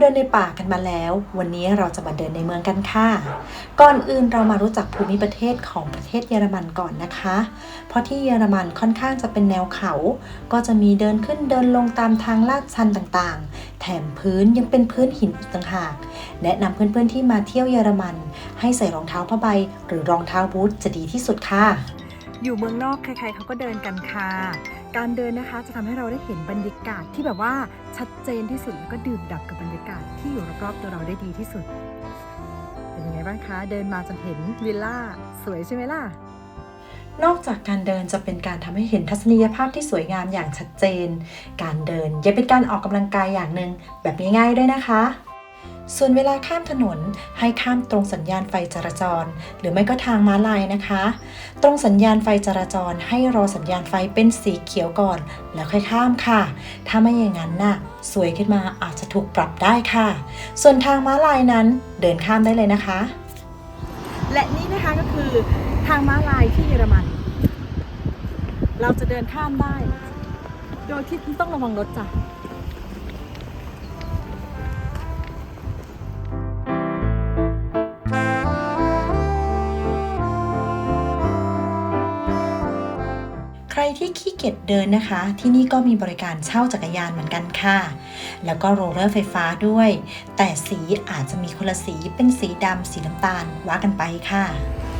เดินในป่ากันมาแล้ว วันนี้เราจะมาเดินในเมืองกันค่ะ ก่อนอื่นเรามารู้จักภูมิประเทศของประเทศเยอรมันก่อนนะคะ เพราะที่เยอรมันค่อนข้างจะเป็นแนวเขา ก็จะมีเดินขึ้นเดินลงตามทางลาดชันต่างๆ แถมพื้นยังเป็นพื้นหินอีกต่างหาก แนะนำเพื่อนๆที่มาเที่ยวเยอรมัน ให้ใส่รองเท้าผ้าใบ หรือรองเท้าบูทจะดีที่สุดค่ะ อยู่เมืองนอกใครๆเขาก็เดินกันค่ะ การเดินนะคะจะทำให้เราได้เห็นบรรยากาศที่แบบว่าชัดเจนที่สุดแล้วก็ดื่มด่ำกับบรรยากาศที่อยู่รอบๆตัวเราได้ดีที่สุด เป็นยังไงบ้างคะ เดินมาจนเห็นวิลล่าสวยใช่ไหมล่ะนอกจากการเดินจะเป็นการทำให้เห็นทัศนียภาพที่สวยงามอย่างชัดเจน การเดินยังเป็นการออกกำลังกายอย่างหนึ่งแบบง่ายๆด้วยนะคะ ส่วนเวลาข้ามถนนให้ข้ามตรงสัญญาณไฟจราจร หรือไม่ก็ทางม้าลายนะคะ ตรงสัญญาณไฟจราจร ให้รอสัญญาณไฟเป็นสีเขียวก่อน แล้วค่อยข้ามค่ะ ถ้าไม่อย่างนั้นน่ะสวยขึ้นมาอาจจะถูกปรับได้ค่ะ ส่วนทางม้าลายนั้นเดินข้ามได้เลยนะคะ และนี่นะคะก็คือทางม้าลายที่เยอรมัน เราจะเดินข้ามได้ โดยที่ต้องระวังรถจ้ะ ที่ขี้เกียจเดินนะคะ ที่นี่ก็มีบริการเช่าจักรยานเหมือนกันค่ะ แล้วก็โรลเลอร์ไฟฟ้าด้วย แต่สีอาจจะมีคนละสีเป็นสีดำสีน้ำตาลว่ากันไปค่ะ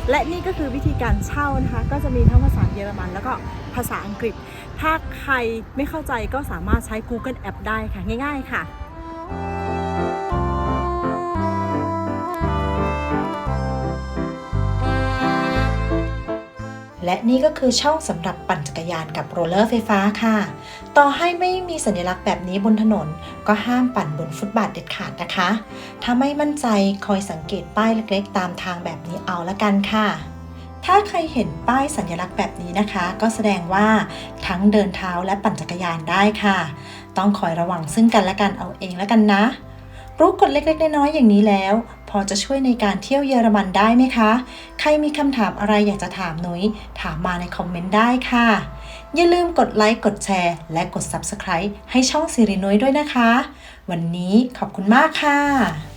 และนี่ก็คือวิธีการเช่านะคะ ก็จะมีทั้งภาษาเยอรมัน แล้วก็ภาษาอังกฤษ ถ้าใครไม่เข้าใจก็สามารถใช้ Google App ได้ค่ะง่าย ๆ ค่ะ และนี่ก็คือช่องสำหรับปั่นจักรยานกับโรลเลอร์ไฟฟ้าค่ะ ต่อให้ไม่มีสัญลักษณ์แบบนี้บนถนน ก็ห้ามปั่นบนฟุตบาทเด็ดขาดนะคะ ถ้าไม่มั่นใจคอยสังเกตป้ายเล็กๆ ตามทางแบบนี้เอาละกันค่ะ ถ้าใครเห็นป้ายสัญลักษณ์แบบนี้นะคะ ก็แสดงว่าทั้งเดินเท้าและปั่นจักรยานได้ค่ะ ต้องคอยระวังซึ่งกันและกันเอาเองแล้วกันนะรู้กฎเล็กๆน้อยๆอย่างนี้แล้ว อจะช่วยในการเที่ยวเยอรมันได้ไหมคะ ใครมีคำถามอะไรอยากจะถามนุ้ยถามมาในคอมเมนต์ได้ค่ะ อย่าลืมกดไลค์กดแชร์ และกด Subscribe ให้ช่องสิรินุ้ยด้วยนะคะ วันนี้ขอบคุณมากค่ะ